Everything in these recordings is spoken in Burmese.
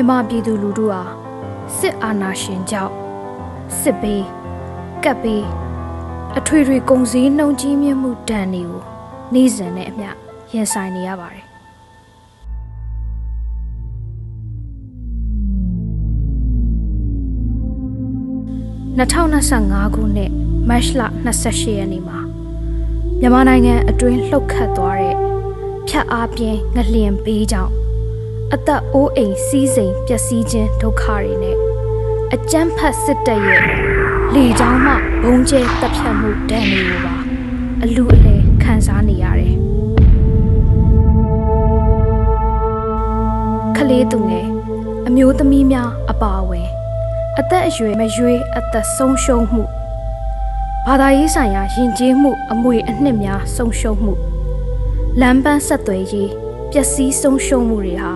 မြမပြည်သူလူထုဟာစစ်အာဏာရှင်ကြောင့်စစ်ဘေးကပ်ဘေးအထွေထွေကုန်စည်နှုန်းကြီးမြင့်မှုဒဏ်တွေကိုနေ့စဉ်နဲ့အမျှရင်ဆိုင်နေရပါတယ်2025ခုနှစ်မတ်လ28ရက်နေ့မှာမြန်မာနိုင်ငံအတွင်းလှုပ်ခတ်သွားတဲ့ဖြတ်အားပြင်းငလျင်ဘေးကြောင့် အသက်အိုးအိမ်စီးစိမ်ပျက်စီးခြင်းဒုက္ခတွေနဲ့အကြမ်းဖက်စစ်တပ်ရဲ့လေကြောင်းမှဘုံကျဲတပ်ဖြတ်မှုဒဏ်တွေကိုပါအလူအလဲခံစားနေရတယ်ခလေးသူငယ်အမျိုးသမီးများအပါအဝင်အသက်အရွယ်မရွေးအသက်ဆုံးရှုံးမှုဘာသာရေးဆိုင်ရာယဉ်ကျေးမှု အမွေအနှစ်များဆုံးရှုံးမှုလမ်းပန်းဆက်သွယ်ရေးပျက်စီးဆုံးရှုံးမှုတွေဟာ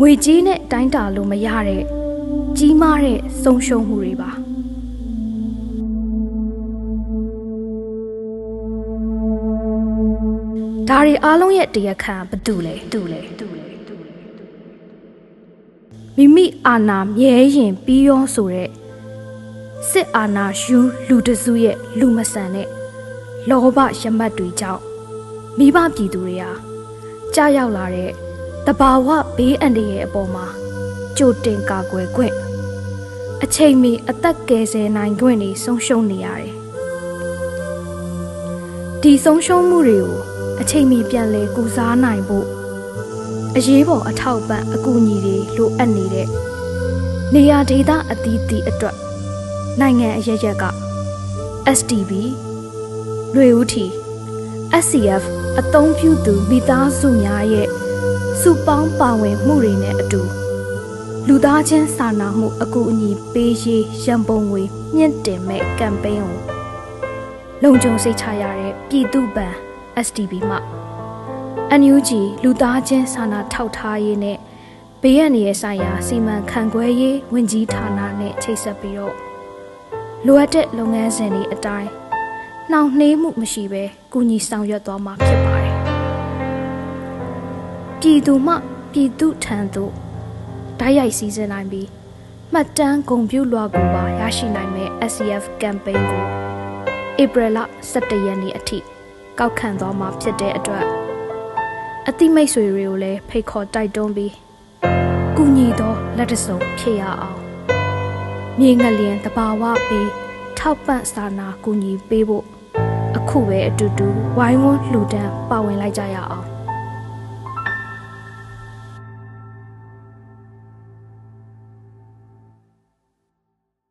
ငွေကြီးနဲ့တိုင်းတာလို့မရတဲ့ကြီးမားတဲ့ဆုံးရှုံးမှုတွေပါဒါတွေအားလုံးရဲ့တရားခံဘာတူလဲတူလဲတူလဲမိမိအာနာမြဲရင်ပြီးရောဆိုတဲ့စစ်အာနာယူလူတစုရဲ့လူမဆန်တဲ့လောဘရမတ်တွေကြောင့်မိဘပြည်သူတွေဟာကြာရောက်လာတဲ့ တဘာဝဘေးအန္တရာယ်အပေါ်မှာကြိုတင်ကာကွယ်ခွင့်အချိန်မီအသက်ကယ်ဆယ်နိုင်ခွင့်တွေဆုံးရှုံးနေရတယ်ဒီဆုံးရှုံးမှုတွေကိုအချိန်မီပြန်လည်ကုစားနိုင်ဖို့အရေးပေါ်အထောက်ပံ့အကူအညီတွေလိုအပ်နေတဲ့နေရာဒေသအသီးသီးအတွက်နိုင်ငံအရရက်က STB ຫນွေဦးထီ SCF အသုံးပြုသူမိသားစုများရဲ့ စုပေါင်းပါဝင်မှုတွေနဲ့အတူလူသားချင်းစာနာမှုအကူအညီပေးရေးရန်ပုံငွေမြင့်တင်မဲ့ကမ်ပိန်းကိုလုံခြုံစိတ်ချရတဲ့ပြည်သူ့ဘဏ် STB မှ NUG လူသားချင်းစာနာထောက်ထားရေးနဲ့ဘေးရန်ရဲ့ဆိုင်ရာစီမံခန့်ခွဲရေးဝန်ကြီးဌာနနဲ့ချိတ်ဆက်ပြီးတော့လိုအပ်တဲ့လုပ်ငန်းစဉ်တွေအတိုင်းနှောင့်နှေးမှုမရှိဘဲကူညီဆောင်ရွက်သွားမှာဖြစ်ပါတယ်။ ပြည်သူမှပြည်သူထံသို့ဓာတ်ရိုက်စီစဉ်နိုင်ပြီးမှတ်တမ်းဂုဏ်ပြုလွှာကိုပါရရှိနိုင်မဲ့ SCF campaign ကိုဧပြီလ17ရက်နေ့အထိကောက်ခံသွားမှာဖြစ်တဲ့အတွက်အတိမိတ်ဆွေတွေကိုလည်းဖိတ်ခေါ်တိုက်တွန်းပြီးကုညီသောလက်တစုံဖြစ်ရအောင်မြေငလျင်တဘာဝပေးထောက်ပံ့စာနာကူညီပေးဖို့အခုပဲအတူတူဝိုင်းဝန်းလှူဒန်းပါဝင်လိုက်ကြရအောင်